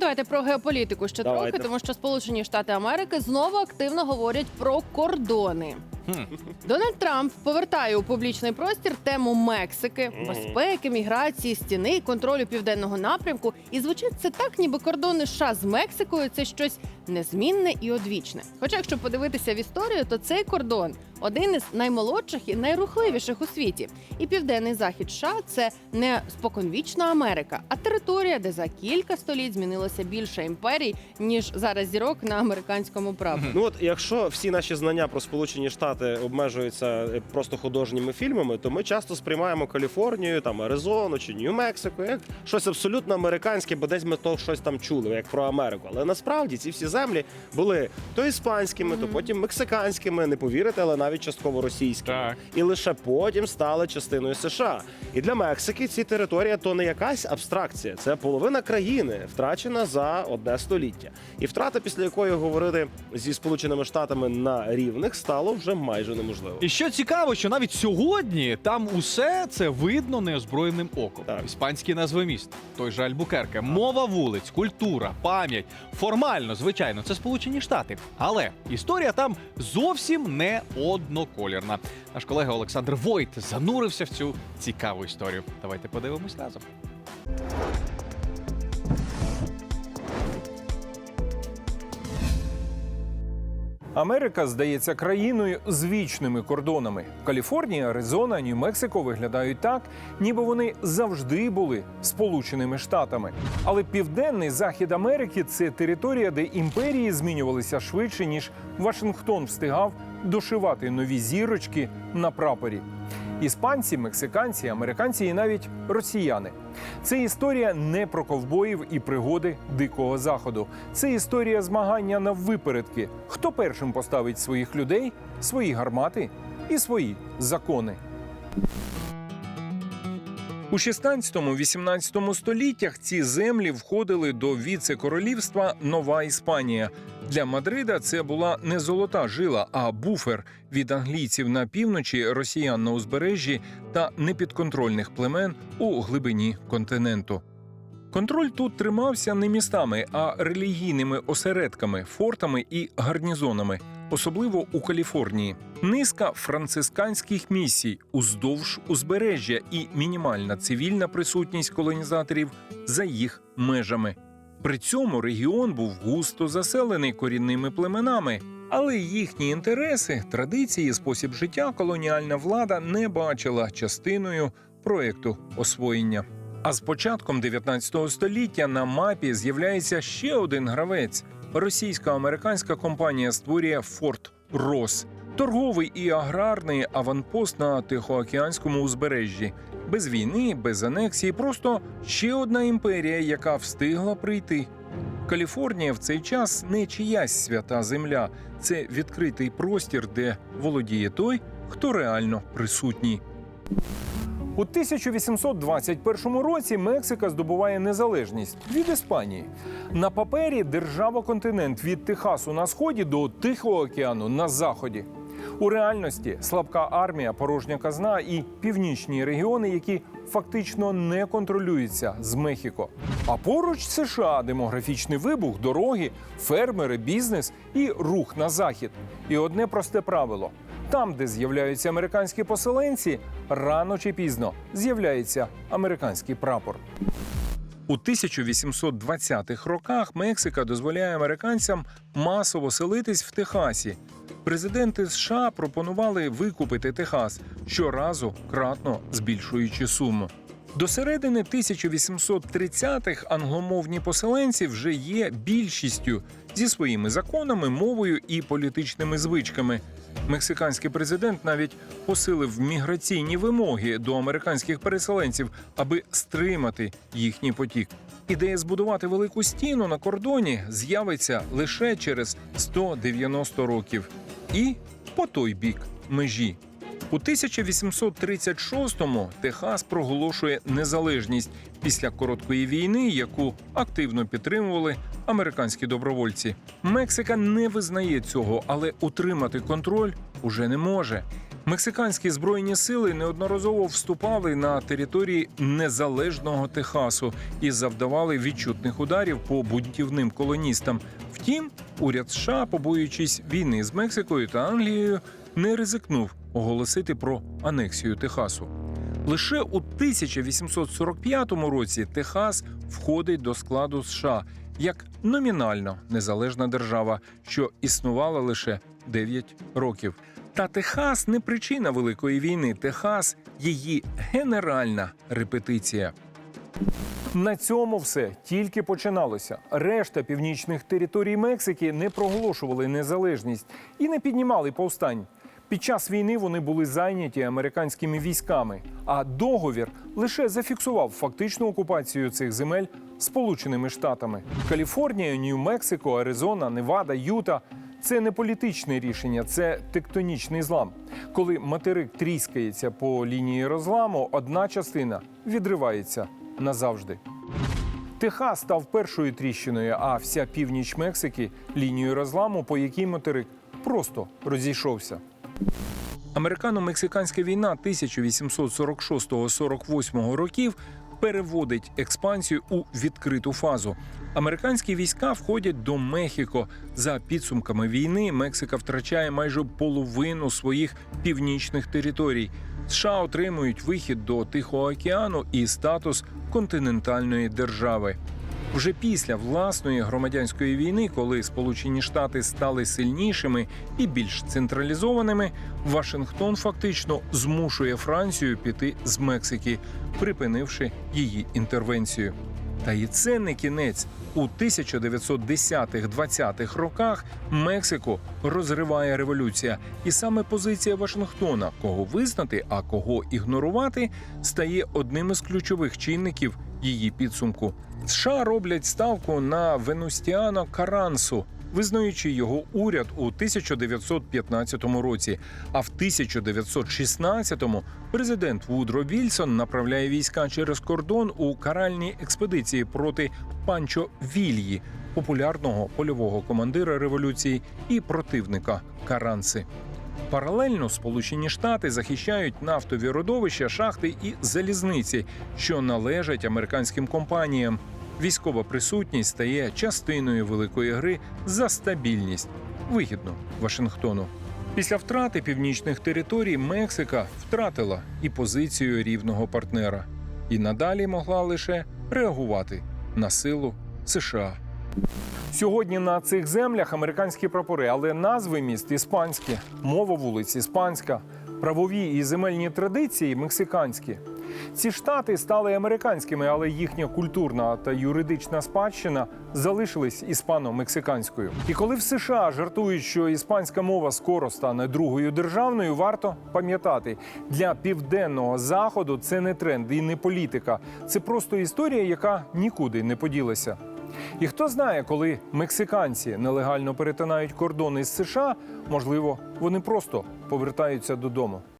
Давайте про геополітику ще Давайте. трохи, тому що Сполучені Штати Америки знову активно говорять про кордони. Дональд Трамп повертає у публічний простір тему Мексики, безпеки, міграції, стіни контролю південного напрямку. І звучить це так, ніби кордони США з Мексикою це щось незмінне і одвічне. Хоча, якщо подивитися в історію, то цей кордон один із наймолодших і найрухливіших у світі. І південний захід США це не споконвічна Америка, а територія, де за кілька століть змінилося більше імперій, ніж зараз зірок на американському праві. Ну от якщо всі наші знання про Сполучені Штати обмежуються е, просто художніми фільмами, то ми часто сприймаємо Каліфорнію, там Аризону чи Нью-Мексико як щось абсолютно американське, бо десь ми то щось там чули, як про Америку. Але насправді ці всі землі були то іспанськими, то потім мексиканськими, не повірите, але навіть частково російськими. Так. І лише потім стали частиною США. І для Мексики ці територія то не якась абстракція, це половина країни, втрачена за одне століття. І втрата, після якої говорити зі Сполученими Штатами на рівних, стало вже майже неможливо. І що цікаво, що навіть сьогодні там усе це видно неозброєним оком. Так. Іспанські назви міст, той же Альбукерке, мова вулиць, культура, пам'ять. Формально, звичайно, це Сполучені Штати. Але історія там зовсім не одноколірна. Наш колега Олександр Войт занурився в цю цікаву історію. Давайте подивимось разом. Америка здається країною з вічними кордонами. Каліфорнія, Аризона, Нью-Мексико виглядають так, ніби вони завжди були Сполученими Штатами. Але південний захід Америки це територія, де імперії змінювалися швидше, ніж Вашингтон встигав дошивати нові зірочки на прапорі. Іспанці, мексиканці, американці і навіть росіяни. Це історія не про ковбоїв і пригоди дикого заходу. Це історія змагання на випередки. Хто першим поставить своїх людей, свої гармати і свої закони. У 16-18 століттях ці землі входили до віце-королівства Нова Іспанія. Для Мадрида це була не золота жила, а буфер від англійців на півночі, росіян на узбережжі та непідконтрольних племен у глибині континенту. Контроль тут тримався не містами, а релігійними осередками, фортами і гарнізонами, особливо у Каліфорнії. Низка францисканських місій уздовж узбережжя і мінімальна цивільна присутність колонізаторів за їх межами. При цьому регіон був густо заселений корінними племенами, але їхні інтереси, традиції, спосіб життя колоніальна влада не бачила частиною проекту освоєння. А з початком 19 століття на мапі з'являється ще один гравець. Російсько-американська компанія створює Форт Рос, торговий і аграрний аванпост на Тихоокеанському узбережжі. Без війни, без анексії, просто ще одна імперія, яка встигла прийти. Каліфорнія в цей час не чиясь свята земля, це відкритий простір, де володіє той, хто реально присутній. У 1821 році Мексика здобуває незалежність від Іспанії. На папері держава-континент від Техасу на сході до Тихого океану на заході. У реальності слабка армія, порожня казна і північні регіони, які фактично не контролюються з Мехіко. А поруч США демографічний вибух, дороги, фермери, бізнес і рух на захід. І одне просте правило: там, де з'являються американські поселенці, рано чи пізно з'являється американський прапор. У 1820-х роках Мексика дозволяє американцям масово селитись в Техасі. Президенти США пропонували викупити Техас щоразу кратно збільшуючи суму. До середини 1830-х англомовні поселенці вже є більшістю зі своїми законами, мовою і політичними звичками. Мексиканський президент навіть посилив міграційні вимоги до американських переселенців, аби стримати їхній потік. Ідея збудувати велику стіну на кордоні з'явиться лише через 190 років. І по той бік межі. У 1836-му Техас проголошує незалежність після короткої війни, яку активно підтримували американські добровольці. Мексика не визнає цього, але утримати контроль уже не може. Мексиканські збройні сили неодноразово вступали на території незалежного Техасу і завдавали відчутних ударів по бунтівним колоністам. Втім, уряд США, побоюючись війни з Мексикою та Англією, не ризикнув оголосити про анексію Техасу. Лише у 1845 році Техас входить до складу США як номінально незалежна держава, що існувала лише 9 років. Та Техас не причина великої війни. Техас її генеральна репетиція. На цьому все тільки починалося. Решта північних територій Мексики не проголошували незалежність і не піднімали повстань. Під час війни вони були зайняті американськими військами, а договір лише зафіксував фактичну окупацію цих земель Сполученими Штатами. Каліфорнія, Нью-Мексико, Аризона, Невада, Юта це не політичне рішення, це тектонічний злам. Коли материк тріскається по лінії розламу, одна частина відривається назавжди. Техас став першою тріщиною, а вся північ Мексики лінією розламу, по якій материк просто розійшовся. Американо-мексиканська війна 1846-48 років переводить експансію у відкриту фазу. Американські війська входять до Мехіко. За підсумками війни Мексика втрачає майже половину своїх північних територій. США отримують вихід до Тихого океану і статус континентальної держави. Вже після власної громадянської війни, коли Сполучені Штати стали сильнішими і більш централізованими, Вашингтон фактично змушує Францію піти з Мексики, припинивши її інтервенцію. Та і це не кінець. У 1910-20-х роках Мексику розриває революція, і саме позиція Вашингтона, кого визнати, а кого ігнорувати, стає одним із ключових чинників її підсумку. США роблять ставку на Венустіано Карансу, визнаючи його уряд у 1915 році. А в 1916-му президент Вудро Вільсон направляє війська через кордон у каральні експедиції проти Панчо Вільї, популярного польового командира революції і противника Каранси. Паралельно Сполучені Штати захищають нафтові родовища, шахти і залізниці, що належать американським компаніям. Військова присутність стає частиною великої гри за стабільність, вигідно Вашингтону. Після втрати північних територій Мексика втратила і позицію рівного партнера, і надалі могла лише реагувати на силу США. Сьогодні на цих землях американські прапори, але назви міст іспанські, мова вулиць іспанська, правові і земельні традиції мексиканські. Ці штати стали американськими, але їхня культурна та юридична спадщина залишились іспано-мексиканською. І коли в США жартують, що іспанська мова скоро стане другою державною, варто пам'ятати, для південного заходу це не тренд і не політика. Це просто історія, яка нікуди не поділася. І хто знає, коли мексиканці нелегально перетинають кордони з США, можливо, вони просто повертаються додому.